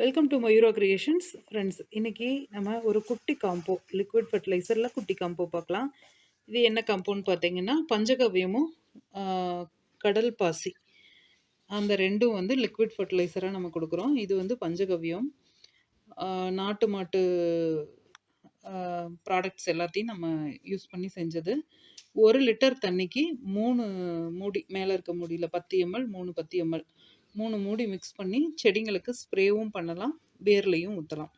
Welcome to Mayura creations friends இன்றைக்கி நம்ம ஒரு குட்டி காம்போ லிக்விட் ஃபர்டிலைசரில் குட்டி காம்போ பார்க்கலாம். இது என்ன காம்போன்னு பார்த்தீங்கன்னா பஞ்சகவ்யமும் கடல் பாசி. அந்த ரெண்டும் வந்து லிக்விட் ஃபர்டிலைசராக நம்ம கொடுக்குறோம். இது வந்து பஞ்சகவ்யம். நாட்டு மாட்டு ப்ராடக்ட்ஸ் எல்லாத்தையும் நம்ம யூஸ் பண்ணி செஞ்சது. ஒரு லிட்டர் தண்ணிக்கு மூணு மூடி மேலே இருக்க மூடியில் பத்து எம்எல் மூணு பத்து எம்எல் மூணு மூடி மிக்ஸ் பண்ணி செடிங்களுக்கு ஸ்ப்ரேவும் பண்ணலாம் வேர்லையும் ஊற்றலாம்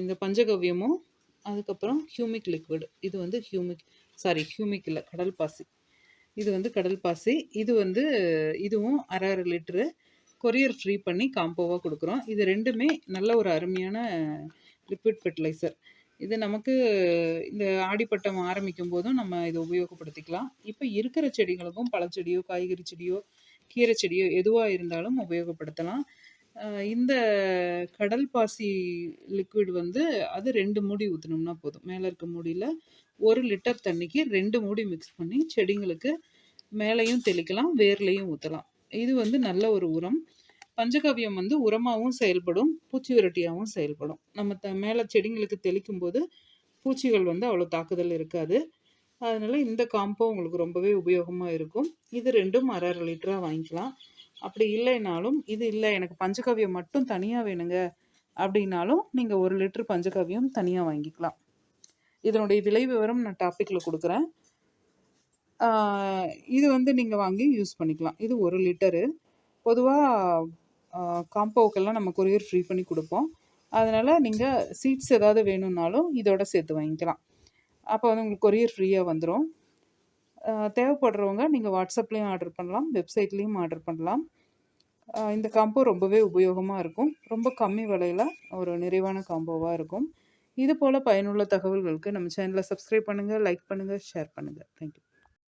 இந்த பஞ்சகவ்யமும் அதுக்கப்புறம் ஹியூமிக் லிக்விட் இது வந்து ஹியூமிக் சாரி ஹியூமிக் இல்லை கடல் பாசி. இது வந்து கடல் பாசி. இது வந்து இதுவும் அரை அரை லிட்ரு கொரியர் ஃப்ரீ பண்ணி காம்போவாக கொடுக்குறோம். இது ரெண்டுமே நல்ல ஒரு அருமையான லிக்விட் ஃபெர்டிலைசர் இது நமக்கு இந்த ஆடிப்பட்டம் ஆரம்பிக்கும் போதும் நம்ம இதை உபயோகப்படுத்திக்கலாம். இப்போ இருக்கிற செடிகளுக்கும் பழச்செடியோ காய்கறி செடியோ கீரை செடியோ எதுவாக இருந்தாலும் உபயோகப்படுத்தலாம். இந்த கடல் பாசி லிக்விட் வந்து அது ரெண்டு மூடி ஊற்றினோம்னா போதும். மேலே இருக்க மூடியில் ஒரு லிட்டர் தண்ணிக்கு ரெண்டு மூடி மிக்ஸ் பண்ணி செடிங்களுக்கு மேலேயும் தெளிக்கலாம் வேர்லேயும் ஊற்றலாம் இது வந்து நல்ல ஒரு உரம். பஞ்சகவியம் வந்து உரமாகவும் செயல்படும் பூச்சி விரட்டியாகவும் செயல்படும். நம்ம த மேலே செடிங்களுக்கு தெளிக்கும் போது பூச்சிகள் வந்து அவ்வளோ தாக்குதல் இருக்காது. அதனால் இந்த காம்போ உங்களுக்கு ரொம்பவே உபயோகமாக இருக்கும். இது ரெண்டும் அரை அரை லிட்டராக வாங்கிக்கலாம். அப்படி இல்லைனாலும் இது இல்லை எனக்கு பஞ்சகவியம் மட்டும் தனியாக வேணுங்க அப்படின்னாலும் நீங்கள் ஒரு லிட்டர் பஞ்சகவியம் தனியாக வாங்கிக்கலாம். இதனுடைய விலை விவரம் நான் டாப்பிக்கில் கொடுக்குறேன். இது வந்து நீங்கள் வாங்கி யூஸ் பண்ணிக்கலாம். இது ஒரு லிட்டரு. பொதுவாக காம்போவுக்கெல்லாம் நம்ம கொரியர் ஃப்ரீ பண்ணி கொடுப்போம். அதனால் நீங்கள் சீட்ஸ் ஏதாவது வேணும்னாலும் இதோட சேர்த்து வாங்கிக்கலாம். அப்போ வந்து உங்களுக்கு கொரியர் ஃப்ரீயாக வந்துடும் தேவைப்படுறவங்க நீங்கள் வாட்ஸ்அப்லேயும் ஆர்டர் பண்ணலாம் வெப்சைட்லேயும் ஆர்டர் பண்ணலாம். இந்த காம்போ ரொம்பவே உபயோகமாக இருக்கும். ரொம்ப கம்மி விலையில் ஒரு நிறைவான காம்போவாக இருக்கும். இது போல் பயனுள்ள தகவல்களுக்கு நம்ம சேனலை சப்ஸ்கிரைப் பண்ணுங்கள் லைக் பண்ணுங்கள் ஷேர் பண்ணுங்கள் தேங்க்யூ